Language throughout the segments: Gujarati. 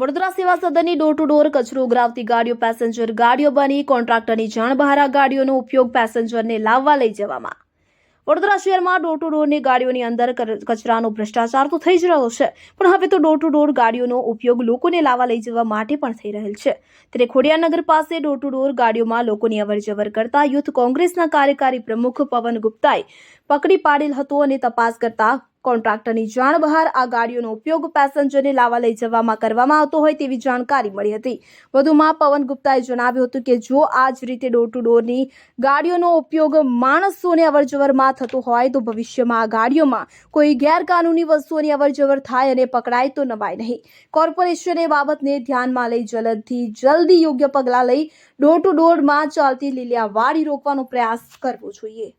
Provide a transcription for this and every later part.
વડોદરા સેવા સદનની ડોર ટુ ડોર કચરો ઉગરાવતી ગાડીઓ પેસેન્જર ગાડીઓ બની કોન્ટ્રાક્ટરની જાણ બહાર ગાડીઓનો ઉપયોગ પેસેન્જરને લાવવા લઈ જવામાં. વડોદરા શહેરમાં ડોર ટુ ડોરની ગાડીઓની અંદર કચરાનો ભ્રષ્ટાચાર તો થઈ જ રહ્યો છે, પણ હવે તો ડોર ટુ ડોર ગાડીઓનો ઉપયોગ લોકોને લાવવા લઈ જવા માટે પણ થઈ રહેલ છે. ત્યારે ખોડિયાનગર પાસે ડોર ટુ ડોર ગાડીઓમાં લોકોની અવરજવર કરતા યુથ કોંગ્રેસના કાર્યકારી પ્રમુખ પવન ગુપ્તાએ પકડી પાડેલ હતો અને તપાસ કરતા કોન્ટ્રાક્ટરની જાણ બહાર આ ગાડીઓનો ઉપયોગ પેસેન્જરને લાવવા લઈ જવામાં કરવામાં આવતો હોય તેવી જાણકારી મળી હતી. વધુમાં પવન ગુપ્તાએ જણાવ્યું હતું કે જો આ જ રીતે ડોર ટુ ડોરની ગાડીઓનો ઉપયોગ માણસોને અવરજવરમાં થતો હોય તો ભવિષ્યમાં આ ગાડીઓમાં કોઈ ગેરકાનૂની વસ્તુઓની અવરજવર થાય અને પકડાય તો નવાય નહીં. કોર્પોરેશને બાબતને ધ્યાનમાં લઈ જલદથી જલ્દી યોગ્ય પગલાં લઈ ડોર ટુ ડોરમાં ચાલતી લીલિયા વાડી રોકવાનો પ્રયાસ કરવો જોઈએ.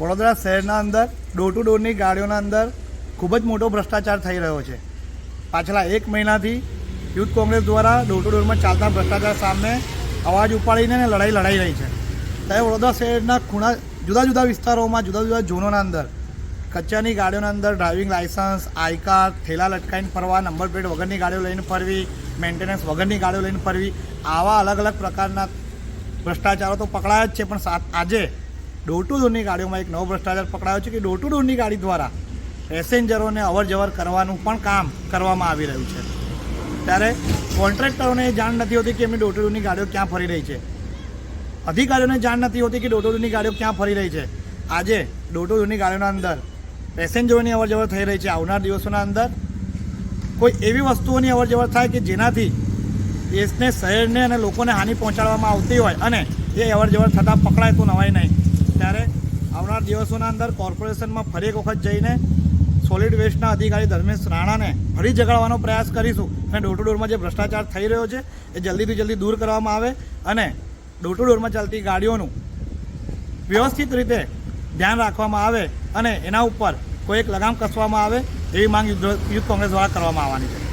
વડોદરા શહેરના અંદર ડોર ટુ ડોરની ગાડીઓના અંદર ખૂબ જ મોટો ભ્રષ્ટાચાર થઈ રહ્યો છે. પાછલા એક મહિનાથી યુથ કોંગ્રેસ દ્વારા ડોર ટુ ડોરમાં ચાલતા ભ્રષ્ટાચાર સામે અવાજ ઉપાડીને અને લડાઈ લડાઈ રહી છે. ત્યારે વડોદરા શહેરના ખૂણા જુદા જુદા વિસ્તારોમાં, જુદા જુદા ઝોનોના અંદર કચ્ચાની ગાડીઓના અંદર ડ્રાઇવિંગ લાયસન્સ આઈ કાર્ડ થેલા લટકાઈને ફરવા નંબર પ્લેટ વગરની ગાડીઓ લઈને ફરવી મેન્ટેનન્સ વગરની ગાડીઓ લઈને ફરવી, આવા અલગ અલગ પ્રકારના ભ્રષ્ટાચારો તો પકડાયા જ છે. પણ આજે ડોર ટુ ડોરની ગાડીઓમાં એક નવો ભ્રષ્ટાચાર પકડાયો છે કે ડોર ટુ ડોરની ગાડી દ્વારા પેસેન્જરોને અવર જવર કરવાનું પણ કામ કરવામાં આવી રહ્યું છે. ત્યારે કોન્ટ્રાક્ટરોને જાણ નથી હોતી કે એમની ડોર ટુ ડોરની ગાડીઓ ક્યાં ફરી રહી છે. અધિકારીઓને જાણ નથી હોતી કે ડોર ટુ ડોરની ગાડીઓ ક્યાં ફરી રહી છે. આજે ડોર ટુ ડોરની ગાડીઓના અંદર પેસેન્જરોની અવર જવર થઈ રહી છે. આવનાર દિવસોના અંદર કોઈ એવી વસ્તુઓની અવર જવર થાય કે જેનાથી દેશને, શહેરને અને લોકોને હાનિ પહોંચાડવામાં આવતી હોય અને એ અવર જવર થતાં પકડાય તો નવાય નહીં. ત્યારે આવનાર દિવસોના અંદર કોર્પોરેશનમાં ફરી એક વખત જઈને સોલિડ વેસ્ટના અધિકારી ધર્મેશ રાણાને ફરી જગાડવાનો પ્રયાસ કરીશું. અને ડોર ટુ ડોરમાં જે ભ્રષ્ટાચાર થઈ રહ્યો છે, એ જલ્દીથી જલ્દી દૂર કરવામાં આવે અને ડોર ટુ ડોરમાં ચાલતી ગાડીઓનું વ્યવસ્થિત રીતે ધ્યાન રાખવામાં આવે અને એના ઉપર કોઈ એક લગામ કસવામાં આવે એવી માંગ યુદ્ધ કોંગ્રેસ દ્વારા કરવામાં આવવાની છે.